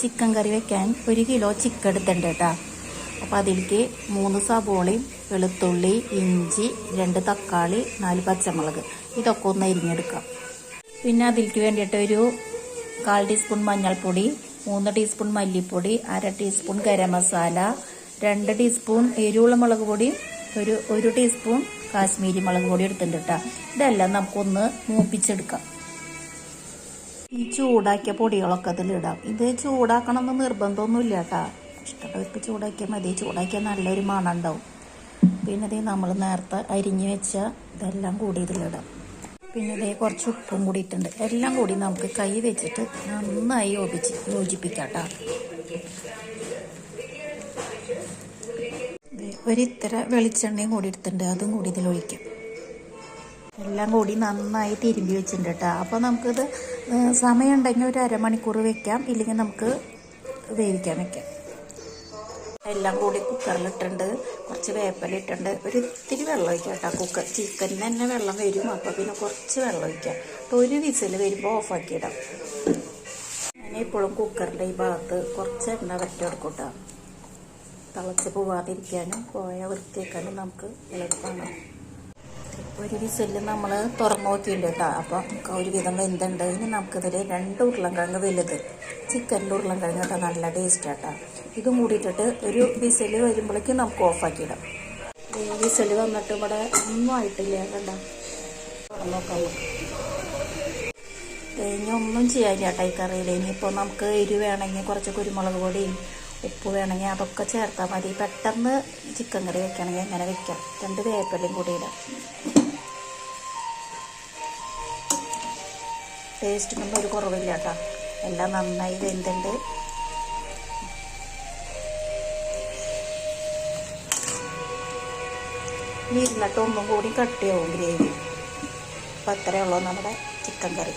Chicken കറി വെക്കാൻ ഒരു kilo chicken എടുത്തിട്ടുണ്ട് കേട്ടോ. അപ്പോൾ അതിലേക്ക് മൂന്ന് സബോളയും വെളുത്തുള്ളി ഇഞ്ചി രണ്ട് തക്കാളി നാല് പച്ചമുളക്. ഇതൊക്കെ ഒന്ന് അരിഞ്ഞെടുക്കാം. പിന്നെ അതിലേക്ക് വേണ്ടിയിട്ട് ഒരു കാൽ ടീസ്പൂൺ മഞ്ഞൾപ്പൊടി മൂന്ന് ടീസ്പൂൺ മല്ലിപ്പൊടി അര ടീസ്പൂൺ ഗരം മസാല രണ്ട് ടീസ്പൂൺ എരിവുള്ള മുളക് പൊടി ഒരു ഒരു ടീസ്പൂൺ കാശ്മീരി മുളക് പൊടി എടുത്തിട്ടുണ്ട് കേട്ടോ. ഇതെല്ലാം നമുക്കൊന്ന് മൂപ്പിച്ചെടുക്കാം. ഈ ചൂടാക്കിയ പൊടികളൊക്കെ അതിലിടാം. ഇത് ചൂടാക്കണം എന്ന് നിർബന്ധമൊന്നുമില്ല കേട്ടോ ഇഷ്ടപ്പെട്ടവർക്ക് ചൂടാക്കിയാൽ മതി. ചൂടാക്കിയാൽ നല്ലൊരു മണം ഉണ്ടാവും പിന്നെ ഇത് നമ്മൾ നേരത്തെ അരിഞ്ഞു വെച്ച ഇതെല്ലാം കൂടി ഇതിലിടാം. പിന്നെ ഇതേ കുറച്ച് ഉപ്പും കൂടി ഇട്ടുണ്ട് എല്ലാം കൂടി നമുക്ക് കൈ വെച്ചിട്ട് നന്നായി യോജിച്ച് യോജിപ്പിക്കാം കേട്ടോ ദേ ഒരിത്തര വെളിച്ചെണ്ണയും കൂടി എടുത്തിട്ടുണ്ട്. അതും കൂടി ഇതിൽ ഒഴിക്കാം എല്ലാം കൂടി നന്നായി തിരുമ്പി വെച്ചിട്ടുണ്ട് കേട്ടോ അപ്പോൾ നമുക്കിത് സമയമുണ്ടെങ്കിൽ ഒരു അരമണിക്കൂർ വെക്കാം. ഇല്ലെങ്കിൽ നമുക്ക് വേവിക്കാൻ വെക്കാം. എല്ലാം കൂടി കുക്കറിലിട്ടുണ്ട് കുറച്ച് വേപ്പലിട്ടുണ്ട് ഒരു ഇത്തിരി വെള്ളം ഒഴിക്കാം കേട്ടോ കുക്കർ ചിക്കന് തന്നെ വെള്ളം വരും. അപ്പോൾ പിന്നെ കുറച്ച് വെള്ളം ഒഴിക്കാം. അപ്പോൾ ഒരു വിസിൽ വരുമ്പോൾ ഓഫാക്കി ഇടാം. ഞാൻ ഇപ്പോഴും കുക്കറിന്റെ ഈ ഭാഗത്ത് കുറച്ച് എണ്ണ വറ്റെടുക്കും കേട്ടോ തിളച്ച് പോവാതിരിക്കാനും പോയ വൃത്തിയാക്കാനും നമുക്ക് എളുപ്പമാണ്. ഒരു വിസിൽ നമ്മൾ തുറന്നു നോക്കിയിട്ടുണ്ട് കേട്ടോ അപ്പം നമുക്ക് ഒരുവിധം വെന്തുണ്ട്. ഇനി നമുക്കിതിൽ രണ്ട് ഉരുളൻകിഴങ്ങ് വലുത്. ചിക്കന്റെ ഉരുളൻകിഴങ്ങ് കേട്ടോ നല്ല ടേസ്റ്റ് കേട്ടോ ഇതും കൂടിയിട്ടിട്ട് ഒരു വിസിൽ വരുമ്പോഴേക്കും നമുക്ക് ഓഫാക്കിയിടാം വിസിൽ വന്നിട്ട് ഇവിടെ ഒന്നും ആയിട്ടില്ല നമുക്ക്. ഇനി ഒന്നും ചെയ്യാനില്ല കേട്ടോ ഈ കറിയിൽ ഇനിയിപ്പോൾ നമുക്ക് എരി വേണമെങ്കിൽ കുറച്ച് കുരുമുളക് പൊടിയും ഉപ്പ് വേണമെങ്കിൽ അതൊക്കെ ചേർത്താൽ മതി. പെട്ടെന്ന് ചിക്കൻ കറി വെക്കണമെങ്കിൽ അങ്ങനെ വെക്കാം. രണ്ട് വേപ്പലയും കൂടി ഇടാം. ടേസ്റ്റിനൊന്നും ഒരു കുറവില്ല കേട്ടോ. എല്ലാം നന്നായി വെന്തുണ്ട്. ഇനി ഇരുന്നിട്ട് ഒന്നും കൂടി കട്ടിയാവും ഗ്രേവി. അപ്പം അത്രയേ ഉള്ളൂ നമ്മുടെ ചിക്കൻ കറി.